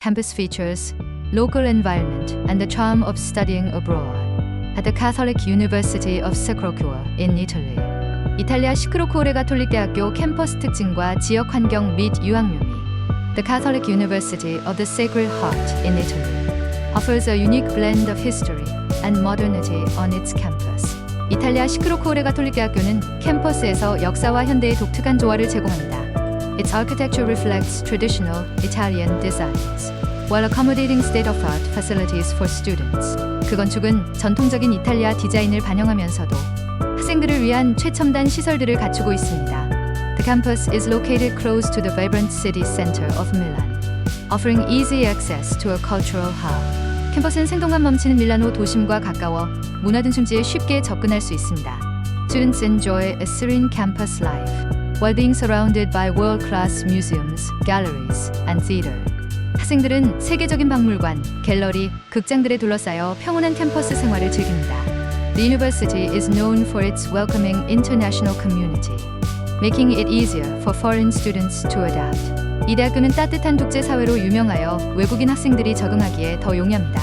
campus features, local environment, and the charm of studying abroad at the Catholic University of Sacro-Cœur in Italy. 이탈리아 시크로코레 가톨릭 대학교 캠퍼스 특징과 지역 환경 및 유학 묘미. The Catholic University of the Sacred Heart in Italy offers a unique blend of history and modernity on its campus. 이탈리아 시크로코레 가톨릭 대학교는 캠퍼스에서 역사와 현대의 독특한 조화를 제공합니다. Its architecture reflects traditional Italian designs, while accommodating state-of-art facilities for students. 그 건축은 전통적인 이탈리아 디자인을 반영하면서도 학생들을 위한 최첨단 시설들을 갖추고 있습니다. The campus is located close to the vibrant city center of Milan, offering easy access to a cultural hub. 캠퍼스는 생동감 넘치는 밀라노 도심과 가까워 문화든 춤지에 쉽게 접근할 수 있습니다. Students enjoy a serene campus life while being surrounded by world-class museums, galleries, and theater. 학생들은 세계적인 박물관, 갤러리, 극장들에 둘러싸여 평온한 캠퍼스 생활을 즐깁니다. The university is known for its welcoming international community, making it easier for foreign students to adapt. 이 대학교는 따뜻한 국제 사회로 유명하여 외국인 학생들이 적응하기에 더 용이합니다.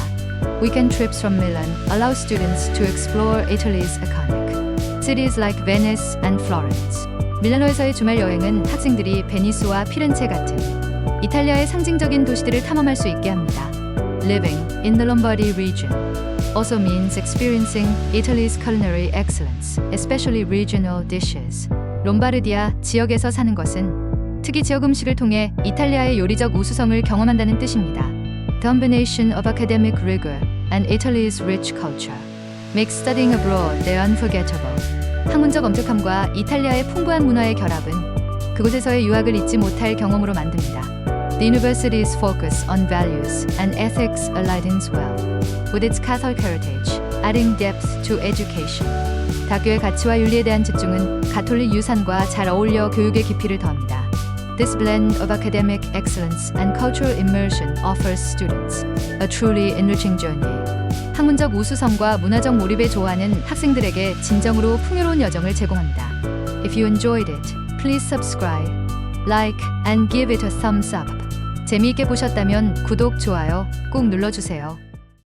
Weekend trips from Milan allow students to explore Italy's iconic cities like Venice and Florence. 밀라노에서의 주말 여행은 학생들이 베니스와 피렌체 같은 이탈리아의 상징적인 도시들을 탐험할 수 있게 합니다. Living in the Lombardy region also means experiencing Italy's culinary excellence, especially regional dishes. 롬바르디아 지역에서 사는 것은 특이 지역 음식을 통해 이탈리아의 요리적 우수성을 경험한다는 뜻입니다. The combination of academic rigor and Italy's rich culture makes studying abroad the unforgettable. 학문적 엄격함과 이탈리아의 풍부한 문화의 결합은 그곳에서의 유학을 잊지 못할 경험으로 만듭니다. The university's focus on values and ethics aligns well with its Catholic heritage, adding depth to education. 다교의 가치와 윤리에 대한 집중은 가톨릭 유산과 잘 어울려 교육의 깊이를 더합니다. This blend of academic excellence and cultural immersion offers students a truly enriching journey. 학문적 우수성과 문화적 몰입에 좋아하는 학생들에게 진정으로 풍요로운 여정을 제공합니다. If you enjoyed it, please subscribe, like, and give it a thumbs up. 재미있게 보셨다면 구독, 좋아요 꼭 눌러주세요.